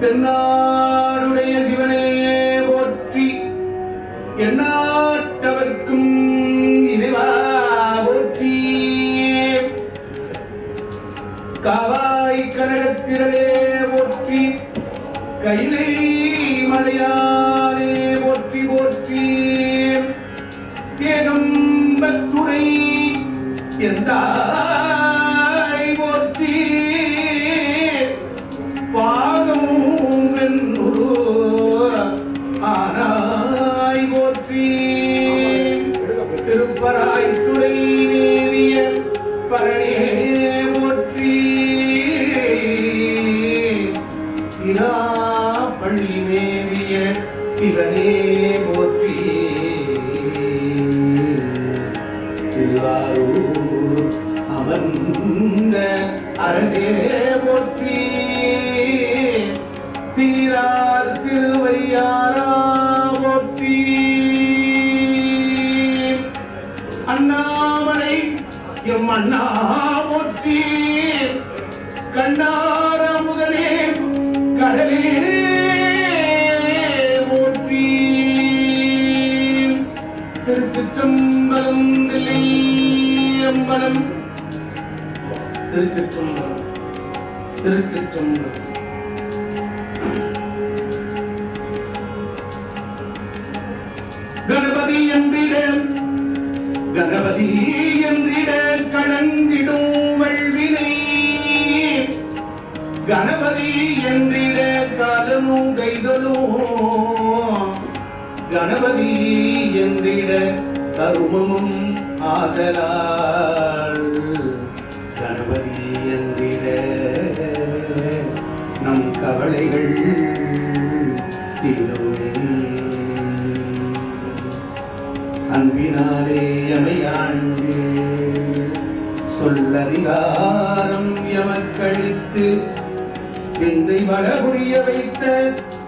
தென்னாடுடைய சிவனே போற்றி. எந்நாட்டவர்க்கும் இறைவா போற்றி. காவாய் கனகத்திரவே போற்றி. கையிலே அரசியலே திருச்சிற்றம்பலம் கணபதி என்றிட கணபதி என்றிட கலங்கிடும் வல்வினை கணபதி என்றிட காலமும் கைதலும் கணபதி என்றிட கருமமும் ஆதலா கவலைகள் அன்பினாலே எமையாண்டு சொல்லதிகாரம் எமக்கழித்து விந்தை வளபுரிய வைத்த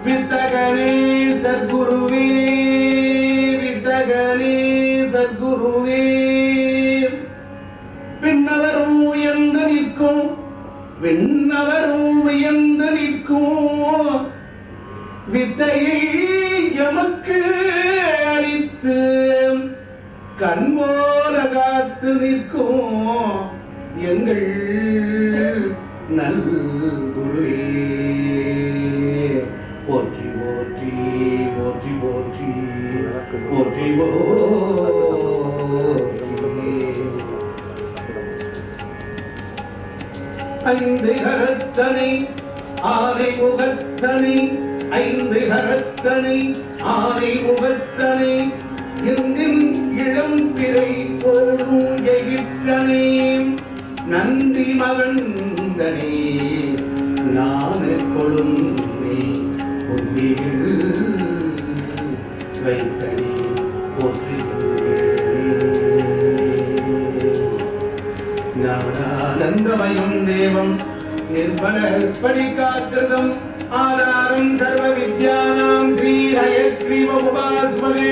வித்தகனே சத்குருவே வித்தகனே சத்குருவே. விண்ணவரும் வியந்து நிற்கும்? வித்தையை எமக்கு அளித்து கண்போல காத்து நிற்கும் எங்கள் முகத்தனை ஐந்து கரத்தனை ஆனை முகத்தனை எங்கும் இளம் பிறை போடும் எகிற்றனை. நந்தி மகந்தனே நான கொழுந்தே புத்தியில் வைத்தனே போற்றி ஞானானந்தமயம் தேவம் நிர்மல ஸ்படிகாக்கிருதம் ஆதாரம் சர்வ வித்யானாம் ஸ்ரீ உபாஸ்மதே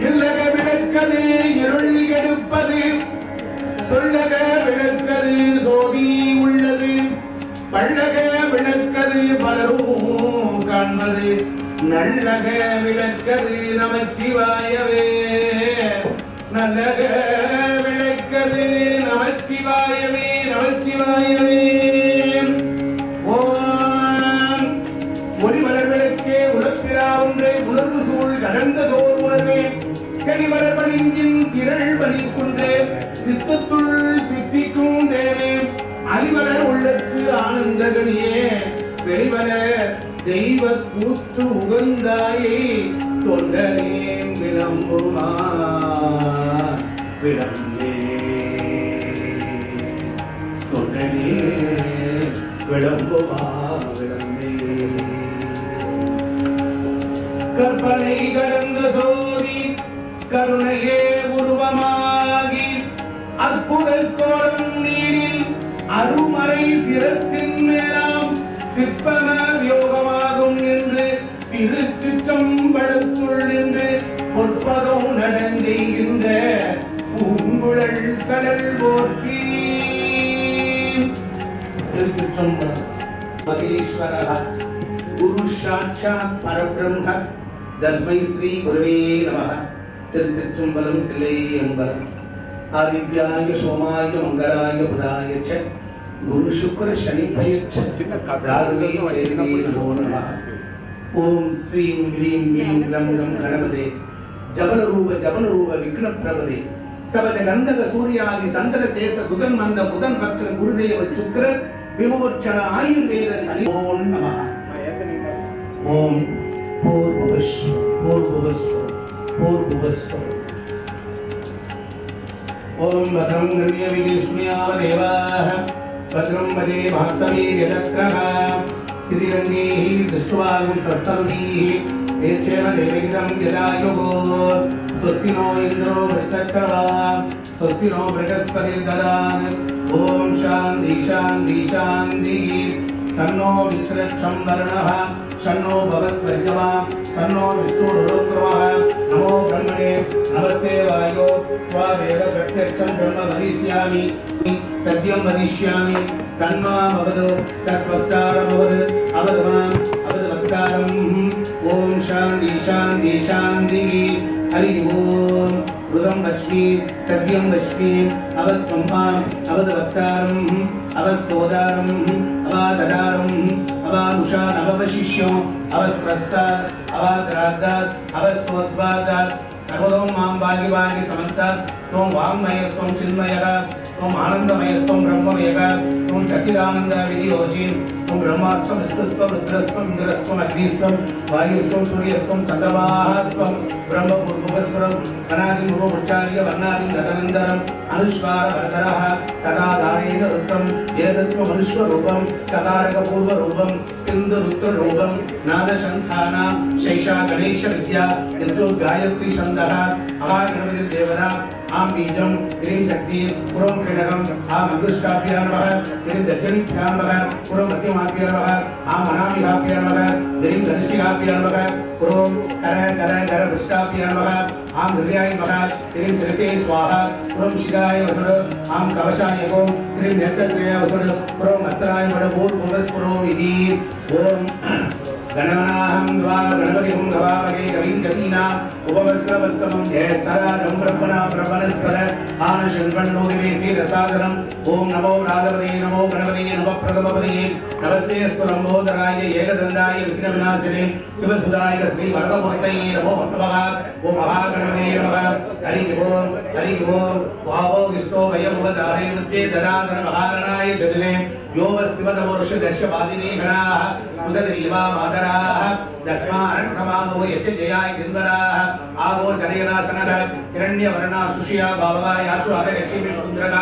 இல்லக விளக்கது இருள் எடுப்பது சொல்லக விளக்கது சோதி உள்ளது பள்ளக விளக்கது பலரும் காண்பது நல்லக விளக்கது நமச்சிவாயவே. நல்லக விளக்கது நமச்சிவாயவே நமச்சிவாயவே. கனிமலர் திரள் பணிக்குன்றே சித்தத்துள் தித்திக்கும் தேவே அறிவலர் உள்ளத்து ஆனந்தகனியே வெளிவர தெய்வ கூத்து உகந்தாயை தொண்டனே விளம்புமா விளம்பே. தொண்டனே விளம்புமா விளம்பே. கற்பனை கடந்த சோதி கருணையே அருமறை சிரத்தின் மேலாம் சிற்பன யோகமாகும் என்று திருச்சிற்றம்பலத்துள் நின்று பொற்பதம் நடந்தெய்கின்ற பூங்குழல் கடல் போற்றி. திருச்சிற்றம்பலம். மகேஸ்வரः குரு சாட்சாத் பரபிரம்ம. தஸ்மை ஸ்ரீ குருவே நமः. திருச்சிற்றம்பலம் தில்லையம்பலம் ஆதித்யாய சோமாய மங்களாய புதாய ச. குரு சுக்கர நமः ஓம் ஸ்ரீம் ஹ்ரீம் க்ளீம் லம் லம் கணபதே. ஜபலரூப ஜபலரூப விக்னப்பிரபதே. சபத கந்தக சூர்யாதி சந்திர சேஷ புதன் மந்த புதன் பக்ர குருதேவ சுக்கர விமோச்சன ஆயுர்வேத சனி ஓம் நமः ஓம் பூர்வஸ் பூர்வஸ் பூர்வஸ் ஓம் பத்ரம் நிர்ய விஷ்ணுயாவ தேவாः ప్రతిరంబదే మహత్తమే వ్యదగ్రహ సిరిరంగైః దృష్ట్వాగం సస్తరుణీః ఏచ్చేమ దేవిగ్రం యదాయుగో స్వస్తినో ఇంద్రో వృత్తక్రవా స్వస్తినో బృహస్పతిర్దదాన్ ఓం శాంతి శాంతి శాంతి సన్నో మిత్రక్షం వర్ణః సన్నో భవత్వర్యమ సన్నో విష్ణురుక్రమః नमो ब्रह्मणे नमस्ते वायो त्वा वेद प्रत्यक्षं ब्रह्म वदिष्यामि सत्यं वदिष्यामि तन्मामवदु तद्वक्तारमवद् अवद् माम् अवद् वक्तारम् ॐ शान्ति शान्ति शान्तिः हरि ओम् ऋतं वश्मि सत्यं वश्मि अवत्वं माम् अवद् वक्तारम् अवस्तोदारम् अवाददारम् अवानुषा नववशिष्यम् अवस्प्रस्तात् अवाग्राद्दात् अवस्तोद्वादात् सर्वतो मां भागि भागि समन्तात् त्वं वाङ्मयत्वं चिन्मयः त्वम् आनन्दमयत्वं ब्रह्ममयः त्वं सचिदानन्द विधियोचि त्वं ब्रह्मास्त्वं विष्णुस्त्वं रुद्रस्त्वम् इन्द्रस्त्वम् अग्निस्त्वं वायुस्त्वं सूर्यस्त्वं चन्द्रमाः त्वं ब्रह्मपूर्वस्वरम् अनादिमुपमुच्चार्य वर्णादिं गतनन्दरम् अनुस्वारवर्धरः तदा दानेन वृत्तं एतत्त्वमनुष्वरूपं कदारकपूर्वरूपं इन्दुरुद्ररूपं नादशन्थानां शैषा गणेशविद्या यतो गायत्री छन्दः अवागणपतिर्देवता आं बीजं ह्रीं शक्ति पुरं क्रीडकम् आम् अदृष्टाभ्यां காப்பிய நமக ஆம் அனாமி காப்பிய நமக திரீம் தனிஷ்டி காப்பிய நமக ஓம் கர கர கர விஷ்டாப்பிய நமக ஆம் ஹிருதயாய மக திரீம் சிரசே ஸ்வாக ஓம் சிகாய வசுடு ஆம் கவசாய ஓம் திரீம் நெத்தத்ரியா வசுடு ஓம் அத்தராய மட ஓம் புரஸ் புரோ விதி ஓம் கணவனாகம் துவா கணபதி ஹும் கவாமகே கவிம் கவீனா. उपवस्त्रवस्तमं ज्येष्ठराजं ब्रह्मणा ब्रह्मणस्पद आनशन्वन्नोदिवेशे रसादनम् ॐ नमो राघवते नमो गणपते नमः प्रगमपदये नमस्ते स्फुरम्बोदराय एकदन्दाय विघ्नविनाशिने शिवसुदाय श्रीवरदमूर्तये नमो नमः ॐ महागणपते नमः हरि ओं हरि ओं वावो विष्णो वयमुपधारे मुच्चे ददातन महागणाय जगने यो वस्वतमोर्ष दशवादिने गणाः कुसदरीवा मातराः दस्मानर्थमामो यश जयाय दिन्वराः आवो जनयनासनः हिरण्यवर्णा सुषिया भाववा यासु अगलक्ष्मी सुन्दरः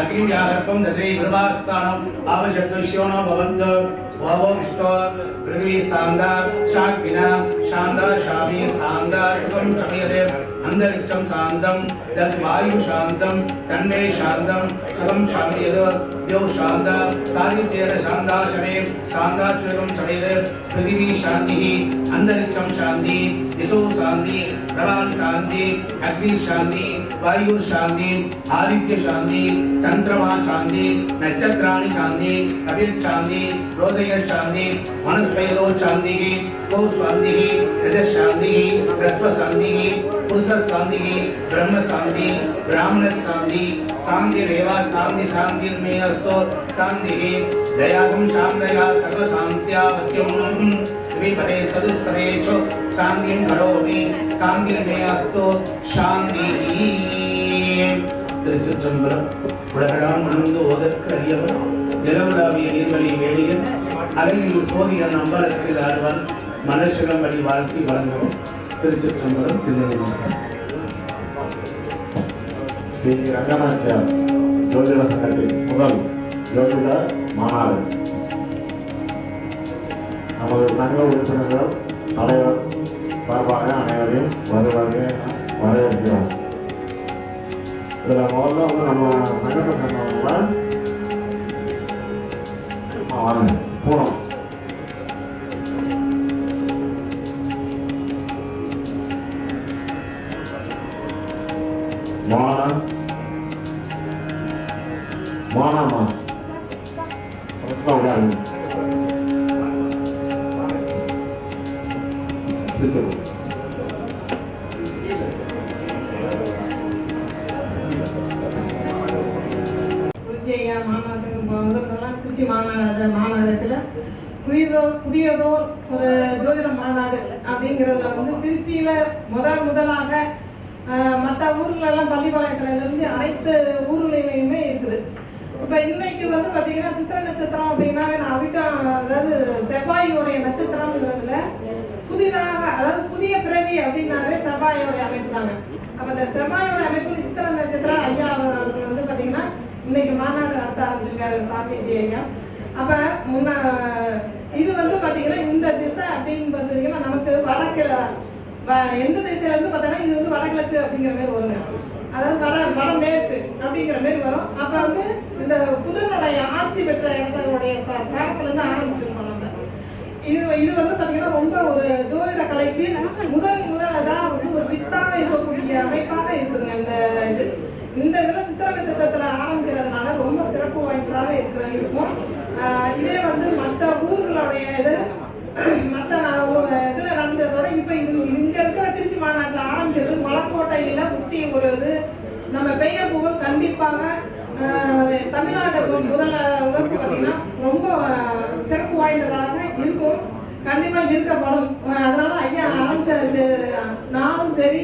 अग्निव्याहर्पं ददे गृहास्थानम् आवशद्वश्योनो भवन्तु Babam iştar, Rıdvi Sandar, Şakbina, Şandar, Şami, Sandar, Şukum Çakıyadep, Andarikçam Sandam, Dalvayu Şandam, Tanmey Şandam, Şukum Şamiyadep, Dev Şandar, Tarihtere Şandar Şamim, Şandar Şukum Çakıyadep, Rıdvi Şandihi, Andarikçam Şandi, Disu Şandi, भगवान शांति, अग्नि शांति, वायु शांति, आदित्य शांति, चंद्रमा शांति, नक्षत्राणि शांति कपिल शांति हृदय शांति वनस्पैरो शांति की गो शांति की रज शांति की रस्व शांति की पुरुष शांति की ब्रह्म शांति, ब्राह्मण शांति शांति रेवा शांति शांति में अस्तो शांति की दयागम शांतया सर्व शांत्या द्विपदे चतुष्पदे च शान्तिं करोमि शान्तिर्मे अस्तु शान्तिः திருச்சிற்றம்பலம் உலகடாம் உணர்ந்து ஓதற்கு அறியவன் நிலவுலாவிய நீர்வழி வேடியன் அலையில் சோதியன் அம்பலத்தில் ஆழ்வான் மனசிடம் வழி வாழ்த்தி வழங்கவும் திருச்சிற்றம்பலம் திருநெல்வேலி ஸ்ரீ ரங்கநாச்சியார் ஜோதிட சங்கத்தின் முதல் ஜோதிட மாநாடு நமது சங்க உறுப்பினர்கள் தலைவர் சார்பாக அனைவரையும் வருவாங்க வரவேற்கிறோம். இதில் முதல்ல வந்து நம்ம சங்கத்தை சேர்ந்தவங்கள வாங்க பூரம் மோனா திருச்சியில் முதல் முதலாக மற்ற ஊர்லெல்லாம் பள்ளிப்பாளையத்துலேருந்து அனைத்து ஊர்களிலையுமே இருக்குது. இப்போ இன்னைக்கு வந்து பார்த்தீங்கன்னா சித்திர நட்சத்திரம் அப்படின்னாவே நான் அதாவது செவ்வாயோடைய நட்சத்திரம்ங்கிறதுல புதிதாக அதாவது புதிய பிறவி அப்படின்னாவே செவ்வாயோடைய அமைப்பு தாங்க. அப்போ இந்த செவ்வாயோட அமைப்பு சித்திர நட்சத்திரம் ஐயா அவர்கள் வந்து பார்த்தீங்கன்னா இன்னைக்கு மாநாடு நடத்த ஆரம்பிச்சிருக்காரு சாமிஜி ஐயா. அப்ப முன்ன இது வந்து பார்த்தீங்கன்னா இந்த திசை அப்படின்னு பார்த்தீங்கன்னா நமக்கு வடக்கு எந்த திசையில இருந்து பார்த்தோன்னா இது வந்து வடகிழக்கு அப்படிங்கிற மாதிரி வருங்க. அதாவது வட வடமேற்கு அப்படிங்கிற மாதிரி வரும். அப்ப வந்து இந்த புதனுடைய ஆட்சி பெற்ற இடத்துடைய ஸ்த- ஸ்தானத்துல இருந்து ஆரம்பிச்சிருக்கோம் நம்ம இது இது வந்து பார்த்தீங்கன்னா ரொம்ப ஒரு ஜோதிட கலைக்கு முதல் முதலதாக வந்து ஒரு வித்தாக இருக்கக்கூடிய அமைப்பாக இருக்குதுங்க இந்த இது. இந்த இதில் சித்திர நட்சத்திரத்தில் ஆரம்பிக்கிறதுனால ரொம்ப சிறப்பு வாய்ந்ததாக இருக்கிற இருக்கும். இதே வந்து மற்ற ஊர்களுடைய இது மற்ற இதுல நடந்ததோட இப்ப இது இங்க இருக்கிற திருச்சி மாநாட்டில் ஆரம்பிக்கிறது மலைக்கோட்டையில உச்சியை ஒரு வந்து நம்ம பெயர் புகழ் கண்டிப்பாக தமிழ்நாடு முதல்ல உலகம் பார்த்தீங்கன்னா ரொம்ப சிறப்பு வாய்ந்ததாக இருக்கும். கண்டிப்பா இருக்கப்படும் அதனால ஐயா ஆரம்பிச்ச நானும் சரி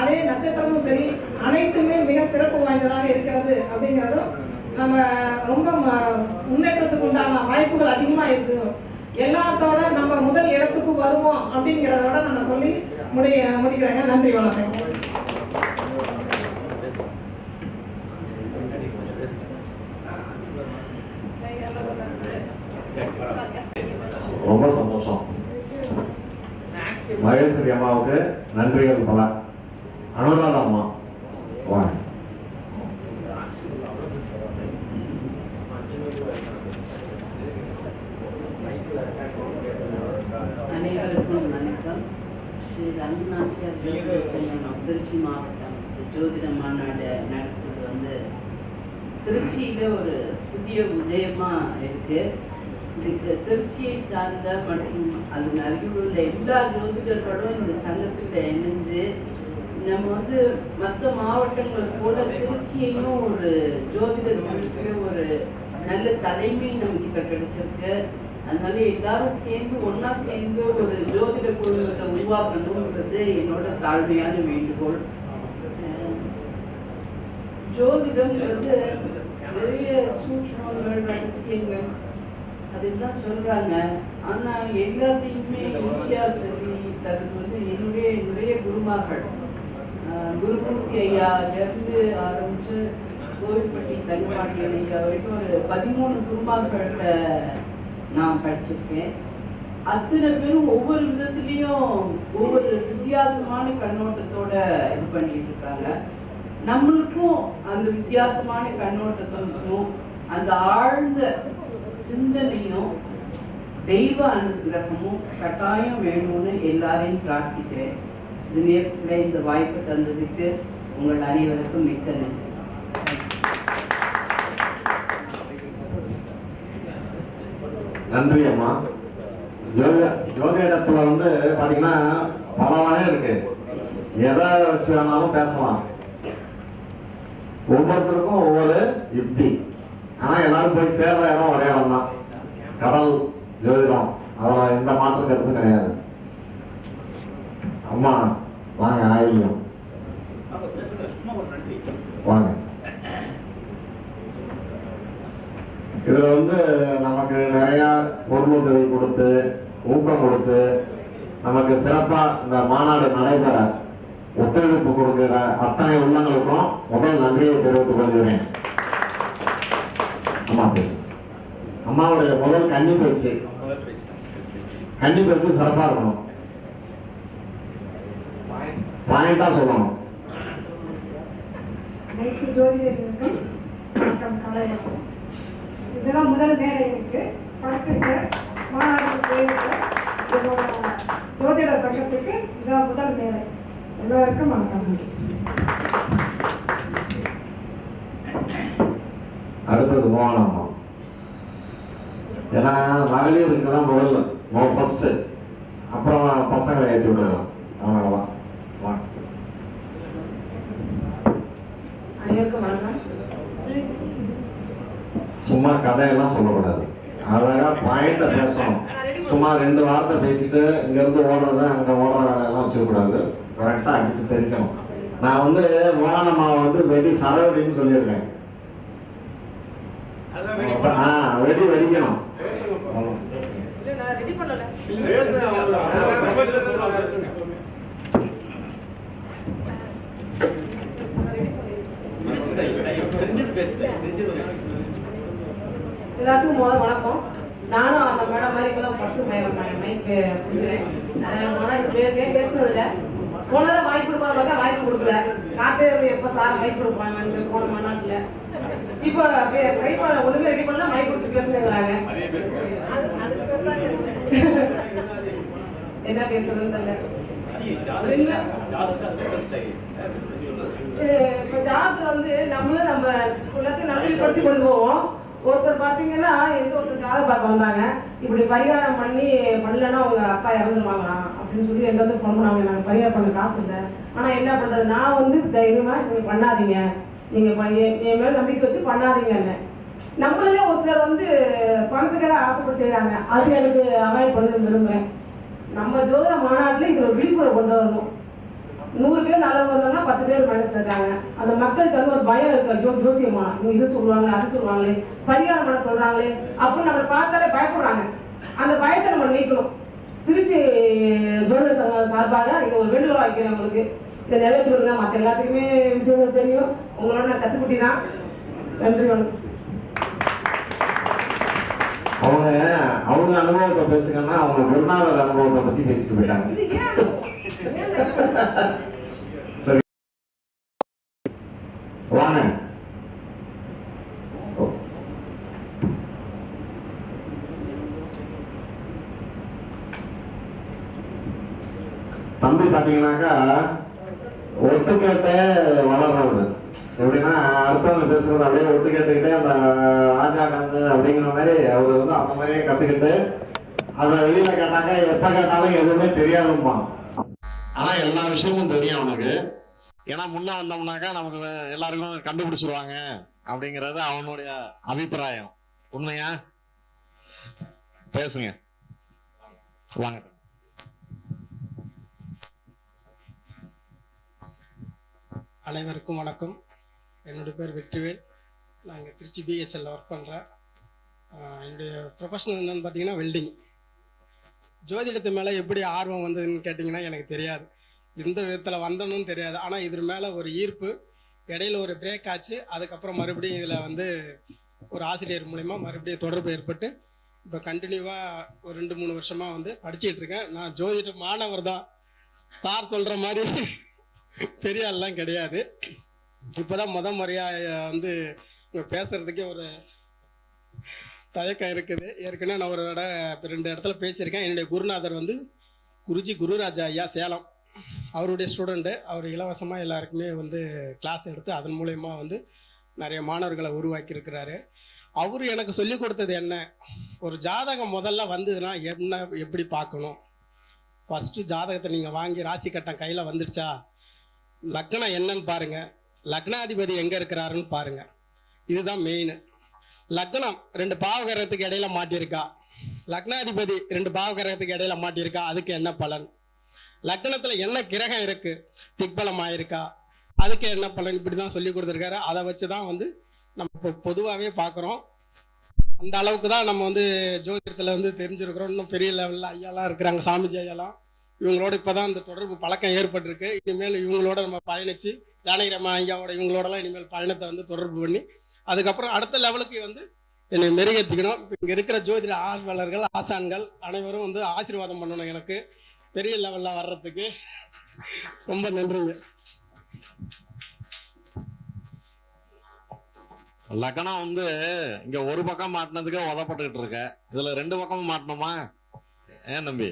அதே நட்சத்திரமும் சரி அனைத்துமே மிக சிறப்பு வாய்ந்ததாக இருக்கிறது அப்படிங்கிறதும் நம்ம ரொம்ப முன்னேற்றத்துக்கு உண்டான வாய்ப்புகள் அதிகமா இருக்கு. எல்லாத்தோட நம்ம முதல் இடத்துக்கு வருவோம் அப்படிங்கிறதோட நம்ம சொல்லி முடிய முடிக்கிறேங்க. நன்றி வணக்கம். ரொம்ப சந்தோஷம். மகேஸ்வரி அம்மாவுக்கு நன்றிகள் பல. அனுராதா அம்மா. வாங்க. அனைவருக்கும் வணக்கம். ஸ்ரீ ரங்கநாச்சியார் ஜோதிட திருச்சி மாவட்டம் ஜோதிட மாநாடு நடத்துறது வந்து திருச்சியில ஒரு புதிய உதயமா இருக்கு. இன்னைக்கு திருச்சியை சார்ந்த மற்றும் அது அருகில் உள்ள எல்லா ஜோதிடர்களும் இந்த சங்கத்துல இணைஞ்சு நம்ம வந்து மற்ற மாவட்டங்கள் போல திருச்சியையும் ஒரு ஜோதிட சங்கத்துல ஒரு நல்ல தலைமை நம்ம கிட்ட கிடைச்சிருக்கு. அதனால எல்லாரும் சேர்ந்து ஒன்னா சேர்ந்து ஒரு ஜோதிட குழுமத்தை உருவாக்கணும்ன்றது என்னோட தாழ்மையான வேண்டுகோள். ஜோதிடம் வந்து நிறைய சூட்சங்கள் ரகசியங்கள் அதெல்லாம் சொல்றாங்க. ஆனா எல்லாத்தையுமே ஈஸியா சொல்லி தரது வந்து என்னுடைய நிறைய குருமார்கள். ஆஹ் குருமூர்த்தி ஐயா இருந்து ஆரம்பிச்சு கோவில்பட்டி தங்கப்பாண்டியன் ஐயா வரைக்கும் ஒரு பதிமூணு குருமார்கள்ட்ட நான் படிச்சிருக்கேன். அத்தனை பேரும் ஒவ்வொரு விதத்துலயும் ஒவ்வொரு வித்தியாசமான கண்ணோட்டத்தோட இது பண்ணிட்டு இருக்காங்க. நம்மளுக்கும் அந்த வித்தியாசமான கண்ணோட்டத்தும் அந்த ஆழ்ந்த சிந்தனையும் தெய்வ அனுகிரகமும் கட்டாயம் வேணும்னு எல்லாரையும் பிரார்த்திக்கிறேன். இந்த நேரத்தில் இந்த வாய்ப்பு தந்ததுக்கு உங்கள் அனைவருக்கும் மிக்க நன்றி. நன்றி அம்மா. ஜோதி இடத்துல வந்து பாத்தீங்கன்னா பல வகை இருக்கு. எதை வச்சு வேணாலும் பேசலாம். ஒவ்வொருத்தருக்கும் ஒவ்வொரு யுக்தி. ஆனா எல்லாரும் போய் சேர்ற இடம் ஒரே இடம் தான் கடல் ஜோதிடம் அதுல எந்த மாற்று கருத்தும் கிடையாது. அம்மா வாங்க ஆயிலியம். வாங்க. இதுல வந்து நமக்கு நிறைய பொருளுதவி கொடுத்து ஊக்கம் கொடுத்து நமக்கு சிறப்பா இந்த மாநாடு நடைபெற ஒத்துழைப்பு கொடுக்கிற அத்தனை உள்ளங்களுக்கும் முதல் நன்றியை தெரிவித்துக் கொள்கிறேன். அம்மா பேசு அம்மாவுடைய முதல் கன்னி பயிற்சி. கன்னி பயிற்சி சிறப்பா இருக்கணும். பாயிண்டா சொல்லணும். இதெல்லாம் முதல் மேடை இருக்கு. படத்திற்கு மாநாடு போயிருக்கு ஜோதிட சங்கத்துக்கு இதான் முதல் மேடை. எல்லோருக்கும் வணக்கம். அடுத்தது மோகனம்மா ஏன்னா மகளிருக்கு தான் முதல்ல. ஃபர்ஸ்ட் அப்புறம் பசங்களை ஏற்றி விட்டுருவோம் அதனாலதான் வாங்க அனைவருக்கும் வணக்கம். சும்மா கதையெல்லாம் சொல்லக்கூடாது. அழகா பாயிண்ட பேசணும். சும்மா ரெண்டு வார்த்தை பேசிட்டு இங்க இருந்து ஓடுறது அங்க ஓடுற வேலையெல்லாம் வச்சுக்கூடாது கரெக்டா அடிச்சு தெரிக்கணும். நான் வந்து வானமாவை வந்து வெடி சரவெடின்னு சொல்லியிருக்கேன். வெடி வெடிக்கணும் எல்லாத்துக்கும் முதல் வணக்கம். நானும் அந்த மேடம் மாதிரி இப்போ ஃபர்ஸ்ட் மைக்கு கொடுக்குறேன் முன்னாடி பேருக்கே பேசுனதில்ல. போனதை வாய்ப்பு கொடுப்பாங்க பார்த்தா வாய்ப்பு கொடுக்கல. காத்தே இருந்து எப்போ சார் மைக் கொடுப்பாங்கன்னு போன மாநாட்டில் இப்போ ட்ரை பண்ண ஒன்றுமே ரெடி பண்ணல மைக் கொடுத்து பேசுனேங்கிறாங்க என்ன பேசுறதுன்னு தெரியல இப்ப ஜாதகத்துல வந்து நம்மளும் நம்ம எல்லாத்தையும் நம்பிக்கைப்படுத்தி கொண்டு போவோம் ஒருத்தர் பாத்தீங்கன்னா எந்த ஒருத்தர் ஜாதகம் பார்க்க வந்தாங்க இப்படி பரிகாரம் பண்ணி பண்ணலன்னா உங்க அப்பா இறந்துருவாங்களாம் அப்படின்னு சொல்லி என்கிட்ட வந்து ஃபோன் பண்ணாங்க நாங்கள் பரிகாரம் பண்ண காசு இல்லை ஆனா என்ன பண்றது நான் வந்து தைரியமா நீங்க பண்ணாதீங்க நீங்க என் மேல நம்பிக்கை வச்சு பண்ணாதீங்கன்னு நம்மளே ஒரு சிலர் வந்து பணத்துக்காக ஆசைப்பட்டு செய்கிறாங்க அது எனக்கு அவாய்ட் பண்ணணும்னு விரும்புறேன் நம்ம ஜோதிட மாநாட்டில் இதில் ஒரு விழிப்புணர்வு கொண்டு வரணும். நூறு பேர் நல்லவங்க இருந்தாங்கன்னா பத்து பேர் மனசில் இருக்காங்க. அந்த மக்களுக்கு வந்து ஒரு பயம் இருக்கு. ஐயோ ஜோசியமா இவங்க இது சொல்லுவாங்களே அது சொல்லுவாங்களே பரிகாரம் பண்ண சொல்றாங்களே அப்படின்னு நம்மளை பார்த்தாலே பயப்படுறாங்க. அந்த பயத்தை நம்ம நீக்கணும். திருச்சி ஜோதிட சங்கம் சார்பாக இது ஒரு வேண்டுகோள் வைக்கிறேன் உங்களுக்கு. இதை நிறைவேற்றி மற்ற எல்லாத்துக்குமே விஷயங்கள் தெரியும். உங்களோட நான் கத்துக்குட்டி தான் நன்றி வணக்கம். அவங்க அவங்க அனுபவத்தை பேசுங்கன்னா அவங்க குருநாதர் அனுபவத்தை பத்தி பேசிட்டு போயிட்டாங்க. சரி. வாங்க. தம்பி பாத்தீங்கன்னாக்கா ஒட்டு கேட்டே வளர்றவர். எப்படின்னா அடுத்தவங்க பேசுறது அப்படியே ஒட்டு கேட்டுக்கிட்டே அந்த ராஜா கலந்து அப்படிங்கிற மாதிரி அவர் வந்து அந்த மாதிரியே கத்துக்கிட்டு அதை வெளியில கேட்டாங்க எப்ப கேட்டாலும் எதுவுமே தெரியாதும்பான் ஆனா எல்லா விஷயமும் தெரியும் அவனுக்கு. ஏன்னா முன்ன வந்தோம்னாக்கா நமக்கு எல்லாருக்கும் கண்டுபிடிச்சிருவாங்க அப்படிங்கறது அவனுடைய அபிப்பிராயம். உண்மையா? பேசுங்க. வாங்க. அனைவருக்கும் வணக்கம். என்னோட பேர் வெற்றிவேல். நான் இங்கே திருச்சி பிஹெச்எல்ல ஒர்க் பண்ணுறேன் என்னுடைய ப்ரொஃபஷனல் என்னென்னு பார்த்தீங்கன்னா வெல்டிங் ஜோதிடத்து மேலே எப்படி ஆர்வம் வந்ததுன்னு கேட்டிங்கன்னா எனக்கு தெரியாது. எந்த விதத்தில் வந்தனும் தெரியாது. ஆனால் இது மேலே ஒரு ஈர்ப்பு இடையில ஒரு பிரேக் ஆச்சு. அதுக்கப்புறம் மறுபடியும் இதில் வந்து ஒரு ஆசிரியர் மூலயமா மறுபடியும் தொடர்பு ஏற்பட்டு இப்போ கண்டினியூவாக ஒரு ரெண்டு மூணு வருஷமாக வந்து படிச்சுட்டு இருக்கேன். நான் ஜோதிட மாணவர் தான். சார் சொல்கிற மாதிரி பெரிய ஆள்லாம் கிடையாது. இப்போதான் முத முறையா வந்து பேசுறதுக்கே ஒரு தயக்கம் இருக்குது. ஏற்கனவே நான் ஒரு இடம் ரெண்டு இடத்துல பேசியிருக்கேன். என்னுடைய குருநாதர் வந்து குருஜி குருராஜா ஐயா சேலம். அவருடைய ஸ்டூடெண்ட்டு அவர் இலவசமாக எல்லாருக்குமே வந்து கிளாஸ் எடுத்து அதன் மூலயமா வந்து நிறைய மாணவர்களை உருவாக்கியிருக்கிறாரு. அவர் எனக்கு சொல்லி கொடுத்தது என்ன? ஒரு ஜாதகம் முதல்ல வந்ததுன்னா என்ன எப்படி பார்க்கணும்? ஃபஸ்ட்டு ஜாதகத்தை நீங்கள் வாங்கி ராசி கட்டம் கையில் வந்துடுச்சா லக்னம் என்னன்னு பாருங்கள் லக்னாதிபதி எங்க இருக்கிறாருன்னு பாருங்க. இதுதான் மெயின் லக்னம் ரெண்டு பாவகிரகத்துக்கு இடையில மாட்டியிருக்கா. லக்னாதிபதி ரெண்டு பாவகிரகத்துக்கு இடையில மாட்டியிருக்கா. அதுக்கு என்ன பலன்? லக்னத்துல என்ன கிரகம் இருக்கு? திக்பலம் ஆயிருக்கா அதுக்கு என்ன பலன்? இப்படிதான் சொல்லி கொடுத்துருக்காரு. அதை வச்சுதான் வந்து நம்ம இப்போ பொதுவாகவே பார்க்குறோம். அந்த அளவுக்கு தான் நம்ம வந்து ஜோதிடத்தில் வந்து தெரிஞ்சிருக்கிறோம். இன்னும் பெரிய லெவலில் ஐயாலாம் இருக்கிறாங்க. சாமிஜி ஐயாலாம். இவங்களோட இப்பதான் அந்த தொடர்பு பழக்கம் ஏற்பட்டிருக்கு. இனிமேல் இவங்களோட நம்ம பயணிச்சு ஜானகிராம ஐயாவோட இவங்களோடலாம் இனிமேல் பயணத்தை வந்து தொடர்பு பண்ணி அதுக்கப்புறம் அடுத்த லெவலுக்கு வந்து என்னை மெருகேற்றிக்கணும் இப்போ இங்கே இருக்கிற ஜோதிட ஆர்வலர்கள் ஆசான்கள் அனைவரும் வந்து ஆசீர்வாதம் பண்ணணும் எனக்கு. பெரிய லெவலில் வர்றதுக்கு ரொம்ப நன்றிங்க. லக்னம் வந்து இங்க ஒரு பக்கம் மாட்டினதுக்கே உதப்பட்டுக்கிட்டு இருக்க. இதுல ரெண்டு பக்கமும் மாட்டணுமா? ஏன் தம்பி?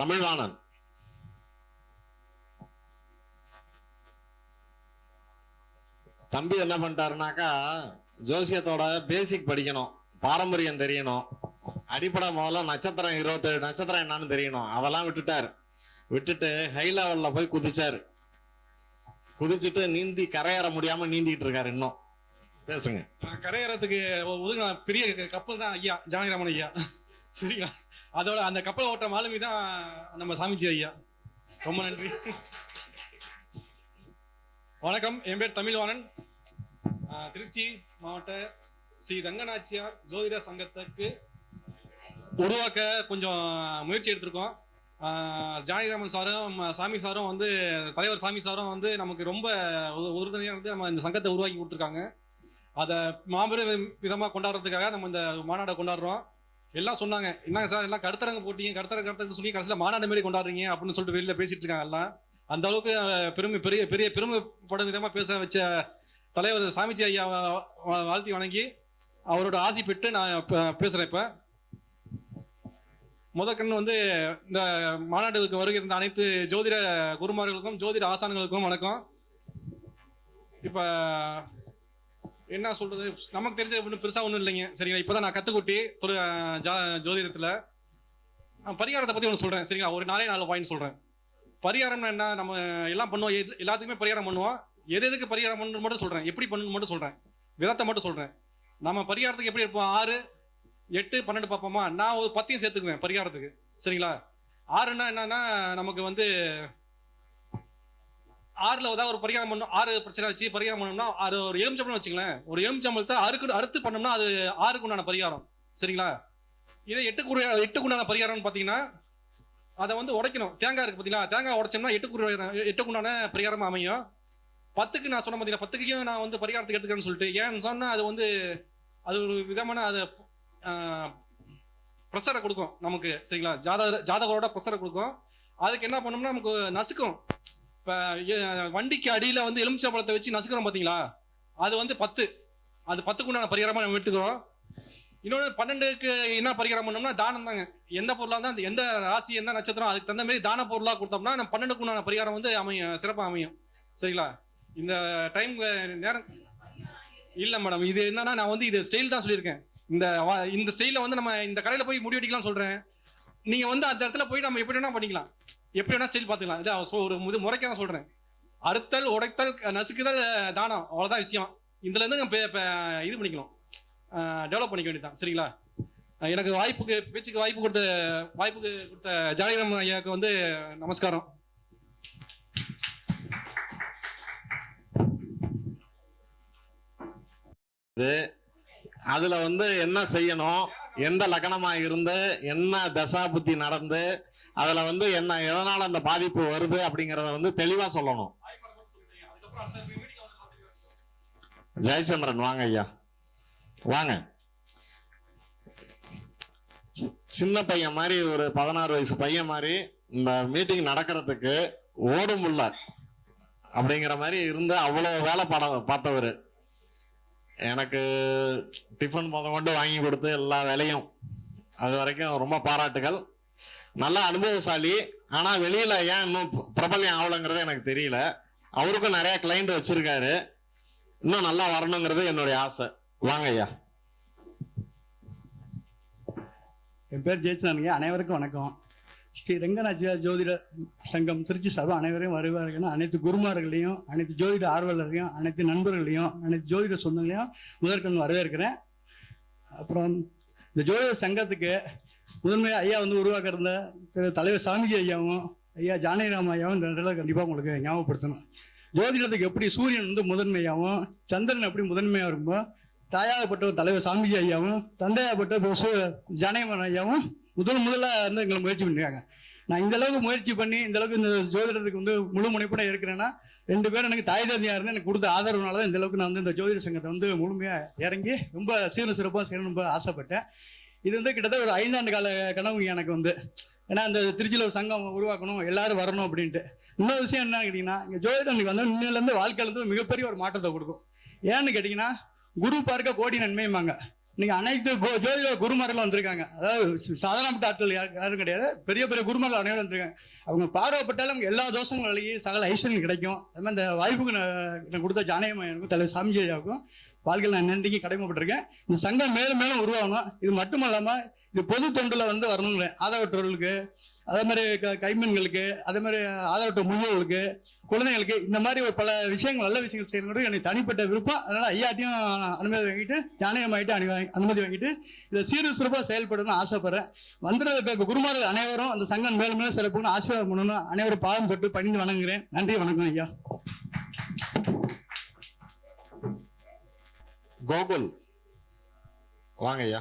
தமிழ்வாணன் தம்பி என்ன பண்ணிட்டாருனாக்கா ஜோசியத்தோட பேசிக் படிக்கணும். பாரம்பரியம் தெரியணும். அடிப்படை முதல்ல நட்சத்திரம் இருபத்தேழு நட்சத்திரம் என்னன்னு தெரியணும். அதெல்லாம் விட்டுட்டாரு. விட்டுட்டு ஹை லெவல்ல போய் குதிச்சாரு. குதிச்சுட்டு நீந்தி கரையேற முடியாம நீந்திட்டு இருக்காரு இன்னும். பேசுங்க. நான் கரையேறதுக்கு ஒதுங்க பெரிய கப்பல் தான் ஐயா ஜானகிராமன் ஐயா. சரிங்களா? அதோட அந்த கப்பல் ஓட்ட மாலுமி தான் நம்ம சாமிஜி ஐயா. ரொம்ப நன்றி. வணக்கம். என் பேர் தமிழ்வாணன். திருச்சி மாவட்ட ஸ்ரீ ரங்கநாச்சியார் ஜோதிட சங்கத்துக்கு உருவாக்க கொஞ்சம் முயற்சி எடுத்திருக்கோம். ஜானகிராமன் சாரும் சாமி சாரும் வந்து தலைவர் சாமி சாரும் வந்து நமக்கு ரொம்ப உறுதுணையாக வந்து நம்ம இந்த சங்கத்தை உருவாக்கி கொடுத்துருக்காங்க. அதை மாபெரும் விதமாக கொண்டாடுறதுக்காக நம்ம இந்த மாநாடை கொண்டாடுறோம். எல்லாம் சொன்னாங்க. என்னங்க சார் எல்லாம் கருத்தரங்க போட்டீங்க கடுத்தரங்க கருத்தரங்க சொல்லி கடைசியில் மாநாடு மாரி கொண்டாடுறீங்க அப்படின்னு சொல்லிட்டு வெளியில் பேசிட்டு இருக்காங்க எல்லாம். அந்த அளவுக்கு பெருமை பெரிய பெரிய பெருமைப்படும் விதமாக பேச வச்ச தலைவர் சாமிஜி ஐயா வாழ்த்தி வணங்கி அவரோட ஆசி பெற்று நான் பேசுகிறேன் இப்போ. முதற்கண் வந்து இந்த மாநாட்டுக்கு வருகை இருந்த அனைத்து ஜோதிட குருமார்களுக்கும் ஜோதிட ஆசான்களுக்கும் வணக்கம். இப்போ என்ன சொல்றது? நமக்கு தெரிஞ்ச ஒன்றும் பெருசாக ஒன்றும் இல்லைங்க. சரிங்களா? இப்பதான் நான் கற்றுக்குட்டி ஜோதிடத்தில் ஜா- நான் பரிகாரத்தை பற்றி ஒன்று சொல்கிறேன் சரிங்களா? ஒரு நாளே நாலு பாயிண்ட் சொல்கிறேன் பரிகாரம்னா என்ன? நம்ம எல்லாம் பண்ணுவோம். எல்லாத்துக்குமே பரிகாரம் பண்ணுவோம். எது எதுக்கு பரிகாரம் பண்ணணும் மட்டும் சொல்றேன். எப்படி பண்ணணும் மட்டும் சொல்றேன். விதத்தை மட்டும் சொல்றேன். நம்ம பரிகாரத்துக்கு எப்படி இருப்போம்? ஆறு எட்டு பன்னெண்டு பார்ப்போமா? நான் ஒரு பத்தையும் சேர்த்துக்குவேன் பரிகாரத்துக்கு. சரிங்களா? ஆறுன்னா என்னன்னா நமக்கு வந்து ஆறுல ஏதாவது ஒரு பரிகாரம் பண்ணணும். ஆறு பிரச்சனை வச்சு பரிகாரம் பண்ணோம்னா அது ஒரு எலுமிச்சம்பளம் வச்சுங்களேன் ஒரு எலுமிச்சம்பளத்தை அறுக்கு அறுத்து பண்ணோம்னா அது ஆறுக்கு உண்டான பரிகாரம். சரிங்களா? இதே எட்டுக்கு எட்டுக்கு உண்டான பரிகாரம்னு பார்த்தீங்கன்னா அதை வந்து உடைக்கணும். தேங்காய் இருக்கு பார்த்தீங்களா தேங்காய் உடைச்சோம்னா எட்டுக்கு எட்டுக்கு உண்டான பரிகாரம் அமையும். பத்துக்கு நான் சொன்ன பார்த்தீங்களா பத்துக்கையும் நான் வந்து பரிகாரத்துக்கு எடுத்துக்கிறேன்னு சொல்லிட்டு ஏன்னு சொன்னால் அது வந்து அது ஒரு விதமான அது ப்ரெஷரை கொடுக்கும் நமக்கு சரிங்களா? ஜாதக ஜாதகரோட ப்ரெஷரை கொடுக்கும். அதுக்கு என்ன பண்ணோம்னா நமக்கு நசுக்கும். இப்போ வண்டிக்கு அடியில் வந்து எலுமிச்சை பழத்தை வச்சு நசுக்கிறோம் பார்த்தீங்களா அது வந்து பத்து. அது பத்துக்குண்டான பரிகாரமாக நம்ம எடுத்துக்கிறோம். இன்னொன்று பன்னெண்டுக்கு என்ன பரிகாரம் பண்ணோம்னா தானம் தாங்க. எந்த பொருளாக இருந்தால் எந்த ராசி எந்த நட்சத்திரம் அதுக்கு தகுந்த மாதிரி தான பொருளாக கொடுத்தோம்னா நம்ம பன்னெண்டுக்கு உண்டான பரிகாரம் வந்து அமையும் சிறப்பாக அமையும். சரிங்களா? இந்த டைம் நேரம் இல்லை மேடம் இது என்னன்னா நான் வந்து இது ஸ்டைல் தான் சொல்லியிருக்கேன். இந்த இந்த ஸ்டைலில் வந்து நம்ம இந்த கடையில் போய் முடிவெடிக்கலாம் சொல்கிறேன் நீங்கள் வந்து அந்த இடத்துல போய் நம்ம எப்படி வேணா பண்ணிக்கலாம். எப்படி வேணா ஸ்டைல் பார்த்துக்கலாம். இது ஒரு முது முறைக்க தான் சொல்கிறேன் அறுத்தல் உடைத்தல் நசுக்குதல் தானம் அவ்வளோதான் விஷயம். இதுலேருந்து நம்ம இது பண்ணிக்கலாம். டெவலப் பண்ணிக்க வேண்டியதான் சரிங்களா? எனக்கு வாய்ப்புக்கு பேச்சுக்கு வாய்ப்பு கொடுத்த வாய்ப்புக்கு கொடுத்த ஜாகிரம் ஐயாவுக்கு வந்து நமஸ்காரம். அதுல வந்து என்ன செய்யணும் எந்த லக்னமா இருந்து என்ன தசா புத்தி நடந்து அதுல வந்து என்ன எதனால அந்த பாதிப்பு வருது அப்படிங்கறத வந்து தெளிவா சொல்லணும். ஜெயச்சந்திரன் வாங்க ஐயா. வாங்க. சின்ன பையன் மாதிரி ஒரு பதினாறு வயசு பையன் மாதிரி இந்த மீட்டிங் நடக்கிறதுக்கு ஓடும் முல்ல அப்படிங்கிற மாதிரி இருந்து அவ்வளோ வேலை பாட பார்த்தவர். எனக்கு டிஃபன் முத கொண்டு வாங்கி கொடுத்து எல்லா வேலையும். அது வரைக்கும் ரொம்ப பாராட்டுகள். நல்ல அனுபவசாலி. ஆனால் வெளியில் ஏன் இன்னும் பிரபல்யம் ஆகலைங்கிறது எனக்கு தெரியல. அவருக்கும் நிறையா கிளைண்ட் வச்சிருக்காரு. இன்னும் நல்லா வரணுங்கிறது என்னுடைய ஆசை. வாங்க ஐயா என் பேர் ஜெயச்சந்திரனுங்க. அனைவருக்கும் வணக்கம். ஸ்ரீ ரங்கநாச்சியார் ஜோதிட சங்கம் திருச்சி சபை அனைவரையும் வருவார்கள். அனைத்து குருமார்களையும் அனைத்து ஜோதிட ஆர்வலர்களையும் அனைத்து நண்பர்களையும் அனைத்து ஜோதிட சொந்தங்களையும் முதற்கண் வரவேற்கிறேன். அப்புறம் இந்த ஜோதிட சங்கத்துக்கு முதன்மையாக ஐயா வந்து உருவாக்குறத திரு தலைவர் சாமிஜி ஐயாவும் ஐயா ஜானகிராம ஐயாவும் இந்த ரெண்டு கண்டிப்பாக உங்களுக்கு ஞாபகப்படுத்தணும். ஜோதிடத்துக்கு எப்படி சூரியன் வந்து முதன்மையாகவும் சந்திரன் எப்படி முதன்மையாக இருக்குமோ தாயாகப்பட்ட தலைவர் சாமிஜி ஐயாவும் தந்தையாகப்பட்ட பொசு ஜானகிராமன் ஐயாவும் முதல் முதல்ல வந்து எங்களை முயற்சி பண்ணிருக்காங்க. நான் இந்த அளவுக்கு முயற்சி பண்ணி இந்த அளவுக்கு இந்த ஜோதிடத்துக்கு வந்து முழு முனைப்பட இருக்கிறேன்னா ரெண்டு பேரும் எனக்கு தாய் தந்தையாக இருந்தால் எனக்கு கொடுத்த ஆதரவுனால தான் இந்த அளவுக்கு நான் வந்து இந்த ஜோதிட சங்கத்தை வந்து முழுமையாக இறங்கி ரொம்ப சீரும் சிறப்பாக செய்யணும் ரொம்ப ஆசைப்பட்டேன். இது வந்து கிட்டத்தட்ட ஒரு ஐந்தாண்டு கால கனவு எனக்கு வந்து. ஏன்னா இந்த திருச்சியில் ஒரு சங்கம் உருவாக்கணும் எல்லாரும் வரணும் அப்படின்ட்டு. இன்னொரு விஷயம் என்ன கேட்டிங்கன்னா இங்கே ஜோதிடம் வந்து இன்னிலேருந்து வாழ்க்கையிலேருந்து மிகப்பெரிய ஒரு மாற்றத்தை கொடுக்கும். ஏன்னு கேட்டிங்கன்னா குரு பார்க்க கோடி நன்மையுமாங்க இன்னைக்கு அனைத்து கோ- ஜோதிட குருமார்கள் வந்திருக்காங்க. அதாவது சாதாரணப்பட்ட ஆட்கள் யாரும் கிடையாது. பெரிய பெரிய குருமார்கள் அனைவரும் வந்திருக்காங்க. அவங்க பார்வைப்பட்டாலும் எல்லா தோஷங்களும் விலகி சகல ஐஸ்வர்யம் கிடைக்கும். அது மாதிரி இந்த வாய்ப்புக்கு நான் கொடுத்த ஜானகமயனுக்கும் தலைவர் சாமிஜி ஐயாவுக்கும் வாழ்க்கையில் நான் நன்றிக்கு கடமைப்பட்டிருக்கேன். இந்த சங்கம் மேலும் மேலும் உருவாகணும். இது மட்டும் இல்லாமல் இது பொது தொண்டில் வந்து வரணுங்களேன் ஆதரவற்றவர்களுக்கு அதே மாதிரி க கைமீன்களுக்கு அதே மாதிரி ஆதரவற்ற முதியோர்களுக்கு குழந்தைகளுக்கு இந்த மாதிரி ஒரு பல விஷயங்கள் நல்ல விஷயங்கள் செய்யறது எனக்கு தனிப்பட்ட விருப்பம். அதனால ஐயாட்டையும் அனுமதி வாங்கிட்டு ஞானயமாயிட்டு அனு அனுமதி வாங்கிட்டு இதை சீரு சிறப்பாக செயல்படணும்னு ஆசைப்படுறேன். வந்துடுற இப்போ குருமார்கள் அனைவரும் அந்த சங்கம் மேலும் மேலும் சிறப்புன்னு ஆசீர்வாதம் பண்ணணும். அனைவரும் பாலம் தொட்டு பணிந்து வணங்குகிறேன். நன்றி வணக்கம் ஐயா. கோகுல் வாங்க ஐயா.